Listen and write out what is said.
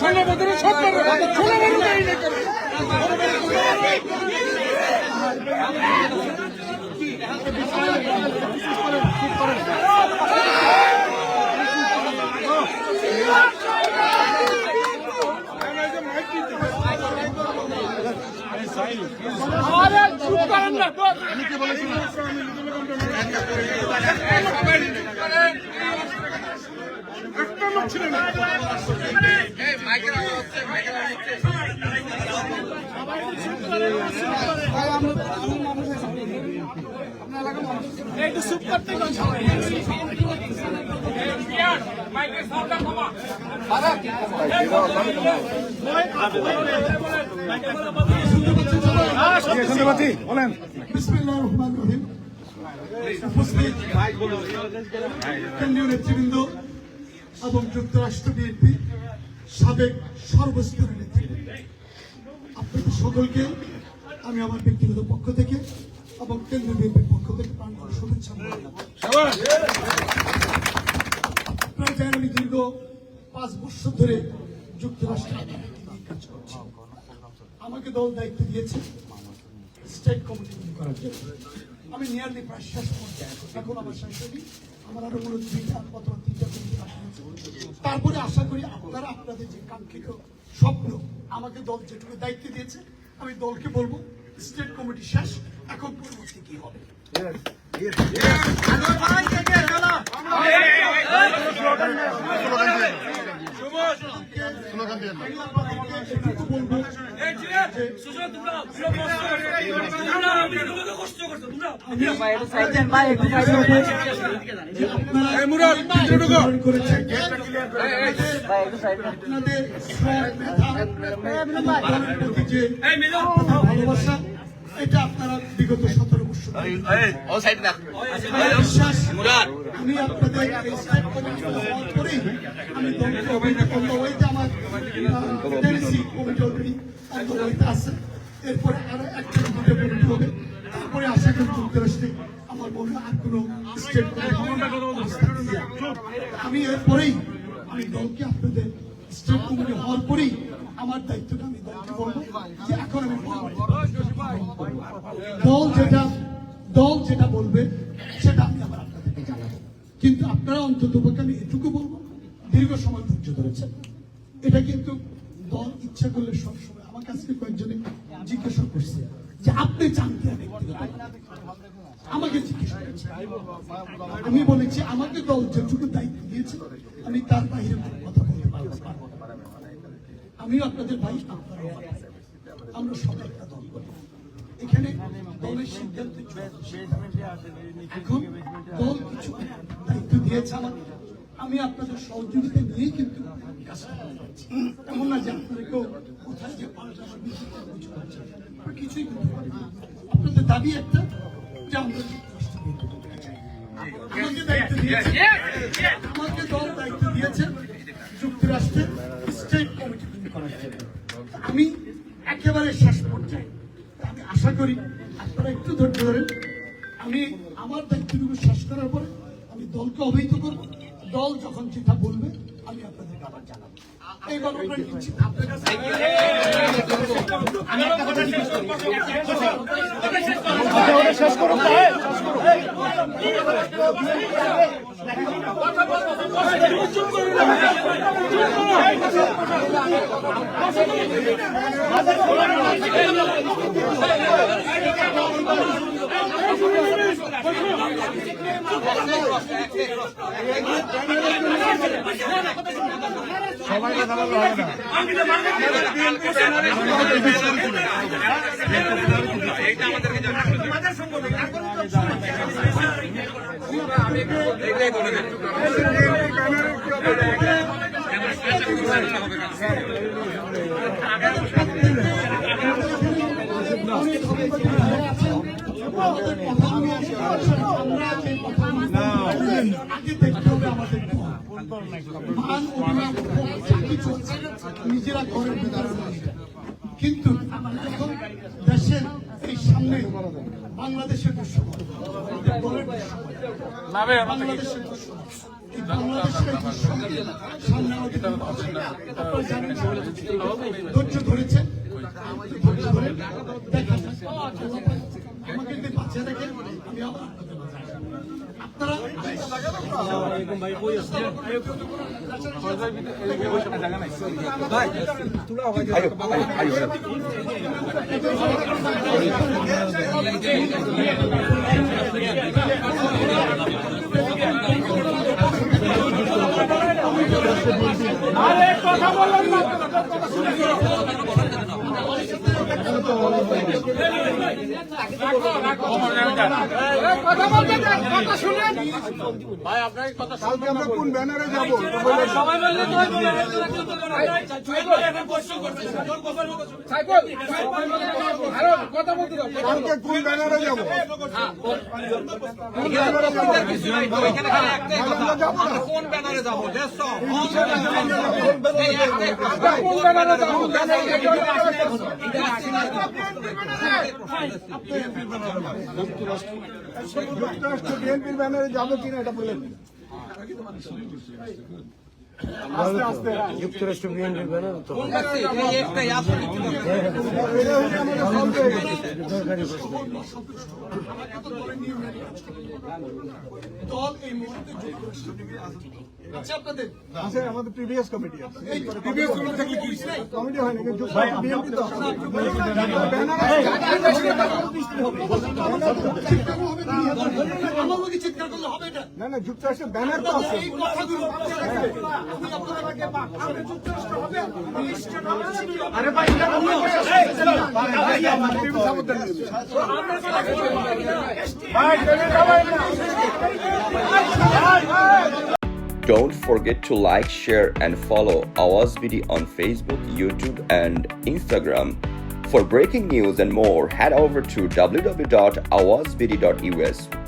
ষোলো বছরে সত্তর ষোলো বছরে এই নেই করে। আরে চুপ করেন না তো। একটা চুপ করতে বলেন। বিসমিল্লাহ রহমান রহিম কেন্দ্রীয় নেতৃবৃন্দ এবং যুক্তরাষ্ট্র বিএনপি সাবেক সর্বস্তরের নেতৃবৃন্দ। আপনাদের সকলকে আমি আমার ব্যক্তিগত পক্ষ থেকে এবং কেন্দ্রীয় বিএনপির পক্ষ থেকে প্রাণপণ শুভেচ্ছা জানাই। আপনারা জানেন আমি দীর্ঘ পাঁচ বছর ধরে যুক্তরাষ্ট্রে আমাকে দল দায়িত্ব দিয়েছে স্টেট কমিটি করার জন্য। আমি নিয়ারলি প্রায় শেষ পর্যায়ে এখন। আমার শেষ হয়নি আমার আরও মূলত দুইটা অথবা তিনটা কমিটি তারপরে আশা করি আপনারা আপনাদের যে কাঙ্ক্ষিত স্বপ্ন আমাকে দল যেটুকু দায়িত্ব দিয়েছে আমি দলকে বলব স্টেট কমিটি শেষ এখন পরবর্তী কি হবে? বলব যে ভালোবাসা এটা আপনারা বিগত সতেরো বছর আমি আপনাদের আমি আমার কমিটি আমি এরপরেই আমি দলকে আপনাদের স্টেট কমিটি হওয়ার পরেই আমার দায়িত্বটা আমি দলকে বলব যে এখন আমি দল যেটা দল যেটা বলবে সেটা আমি আবার আপনাদেরকে জানাব কিন্তু আপনারা অন্তত আমি এটুকু বলব, দীর্ঘ সময় ধৈর্য ধরেছেন। এটা কিন্তু দল ইচ্ছা করলে সবসময় কাছে কয়েকজনে জিজ্ঞাসা করছে যে আপনি চান কি আমাকে আমি বলেছি, আমাকে দল যেটুকু দায়িত্ব দিয়েছে আমি তার বাইরে কথা বলতে পারব। আমিও আপনাদের ভাই। আমরা সবাই একটা দল এখানে দলের সিদ্ধান্ত এখন দল কিছু দায়িত্ব দিয়েছে আমাকে। আমি আপনাদের সহযোগিতা নিয়েই কিন্তু এমন না কিছুই করতে। আপনাদের দাবি একটা যে আমরা আমাকে দায়িত্ব দিয়েছে দল দায়িত্ব দিয়েছে যুক্তরাষ্ট্রের স্টেট কমিটি করার জন্য আমি একেবারে শেষ পর্যায়ে আমি আশা করি আপনারা একটু ধৈর্য ধরেন আমি আমার দায়িত্বটুকু শেষ করার পরে আমি দলকে অবহিত করব দল যখন যেটা বলবে আমি আপনাদেরকে আবার জানাব। এই গণনা নিচ্ছি আপনার কাছে আগে দেখতে হবে আমাদের মান অভিমান যা কিছু আছে, নিজেরা ঘরের ভিতরে কিন্তু এখন দেশের এই সামনে বাংলাদেশের দুঃসময় বাংলাদেশের দুঃসময় ধৈর্য ধৈর্য ধরে দেখা রাখেন আমি আবার আপনাদের মাঝে আসব। আপনার কথা কালকে আমরা কোন ব্যানারে যাব সাইকেল আরও ব্যানারে যাব যুক্তরাষ্ট্র বিএনপির ব্যানারে যাব কিনা এটা বললেন আস্তে আস্তে যুক্তরাষ্ট্র বিএনপির ব্যানার তো একটাই আসলে এটা হচ্ছে আমাদের সব হয়ে গেছে। দরকারি প্রশ্ন দল এই মুহূর্তে যুক্তরাষ্ট্র আছে আপনাদের আছে আমাদের প্রিভিয়াস কমিটি আছে এই প্রিভিয়াস কমিটি থাকলে কি কমিটি বিএনপি তো। চিৎকার না আমার লোকে চিৎকার করলে হবে এটা না না ব্যানার তো আছে এই কথাগুলো আমি আপনাদের আগে আপনি যুক্তরাষ্ট্র হবে ইস্টার্ন হবে আরে ভাই Don't forget to like, share, and follow Awaz BD on Facebook, YouTube, and Instagram. For breaking news and more, head over to www.awazbd.us.